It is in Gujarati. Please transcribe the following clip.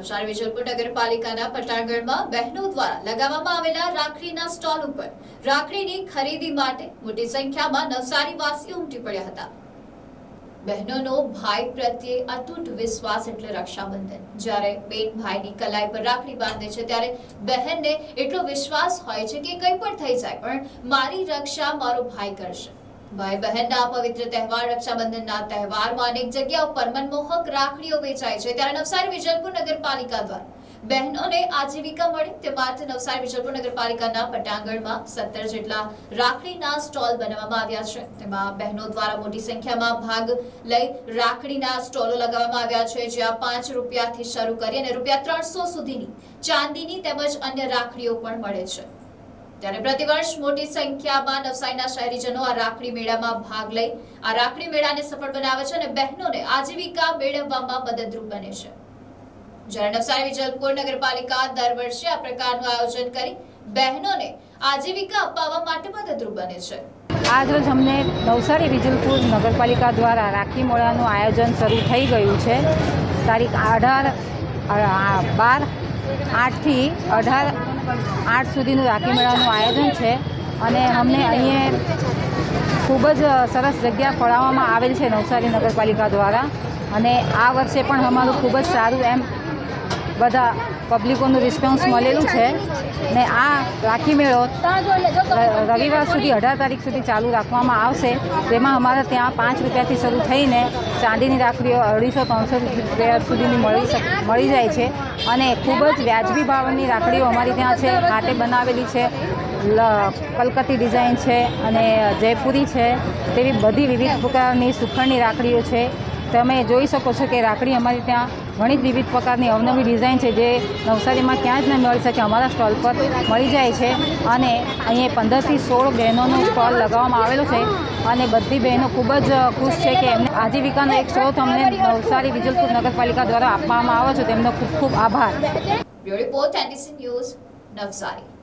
નવસારી વિજલપુર નગરપાલિકાના પટાણગઢમાં બહેનો દ્વારા લગાવવામાં આવેલા રાખડીના સ્ટોલ ઉપર રાખડીની ખરીદી માટે મોટી સંખ્યામાં નવસારી વાસીઓ ઉમટી પડ્યા હતા. બહેનોનો ભાઈ પ્રત્યે અતૂટ વિશ્વાસ એટલે રક્ષાબંધન. જ્યારે બેન ભાઈની કલાઈ પર રાખડી બાંધે છે, ત્યારે બહેનને એટલો વિશ્વાસ હોય છે કે કંઈ પણ થઈ જાય, પણ મારી રક્ષા મારો ભાઈ કરશે. ભાઈ બહેનના પવિત્ર તહેવાર રક્ષાબંધનના તહેવારમાં અનેક જગ્યાઓ પર મનમોહક રાખડીઓ વેચાય છે. ત્યારે નવસારી વિજલપુર નગરપાલિકા દ્વારા બહેનોને આજીવિકા મળે. તે માટે નવસારી વિજલપુર નગરપાલિકાના પટાંગણમાં સત્તર જેટલા રાખડીના સ્ટોલ બનાવવામાં આવ્યા છે. તેમાં બહેનો દ્વારા મોટી સંખ્યામાં ભાગ લઈ રાખડીના સ્ટોલો લગાવવામાં આવ્યા છે, જ્યાં પાંચ રૂપિયાથી શરૂ કરી અને રૂપિયા ત્રણસો સુધીની ચાંદીની તેમજ અન્ય રાખડીઓ પણ મળે છે. ત્યારે પ્રતિવર્ષ મોટી સંખ્યામાં નવસારીના શહેરીજનો આ રાખડી મેળામાં ભાગ લઈ આ રાખડી મેળાને સફળ બનાવે છે અને બહેનોને આજીવિકા મેળવવામાં મદદરૂપ બને છે. જ્યારે નવસારી વિજલપુર નગરપાલિકા દર વર્ષે આ પ્રકારનું આયોજન કરી બહેનોને આજીવિકા અપાવવા માટે મદદરૂપ બને છે. આજરોજ અમને નવસારી વિજલપુર નગરપાલિકા દ્વારા રાખી મેળાનું આયોજન શરૂ થઈ ગયું છે. તારીખ અઢાર બાર, આઠથી અઢાર આઠ સુધીનું રાખી મેળાનું આયોજન છે અને અમને અહીંયા ખૂબ જ સરસ જગ્યા ફળાવવામાં આવેલ છે નવસારી નગરપાલિકા દ્વારા. અને આ વર્ષે પણ અમારું ખૂબ જ સારું એમ બધા પબ્લિકોનું રિસ્પોન્સ મળેલું છે ને આ રાખી મેળો રવિવાર સુધી અઢાર તારીખ સુધી ચાલુ રાખવામાં આવશે. તેમાં અમારે ત્યાં પાંચ રૂપિયાથી શરૂ થઈને ચાંદીની રાખડીઓ અઢીસો ત્રણસો રૂપિયા સુધીની મળી મળી જાય છે અને ખૂબ જ વ્યાજબી ભાવની રાખડીઓ અમારી ત્યાં છે હાથે બનાવેલી છે કલકત્તી ડિઝાઇન છે અને જયપુરી છે, તેવી બધી વિવિધ પ્રકારની સુખડની રાખડીઓ છે. તમે જોઈ શકો છો કે રાખડી અમારી ત્યાં ઘણી જ વિવિધ પ્રકારની અવનવી ડિઝાઇન છે જે નવસારીમાં ક્યાં જ ન મળી શકે. અમારા સ્ટોલ પર મળી જાય છે અને અહીંયા પંદરથી સોળ બહેનોનો સ્ટોલ લગાવવામાં આવેલો છે અને બધી બહેનો ખૂબ જ ખુશ છે કે એમને આજીવિકાનો એક સ્ત્રોત અમને નવસારી વિજલપુર નગરપાલિકા દ્વારા આપવામાં આવે છે. તેમનો ખૂબ ખૂબ આભાર. ન્યૂઝ, નવસારી.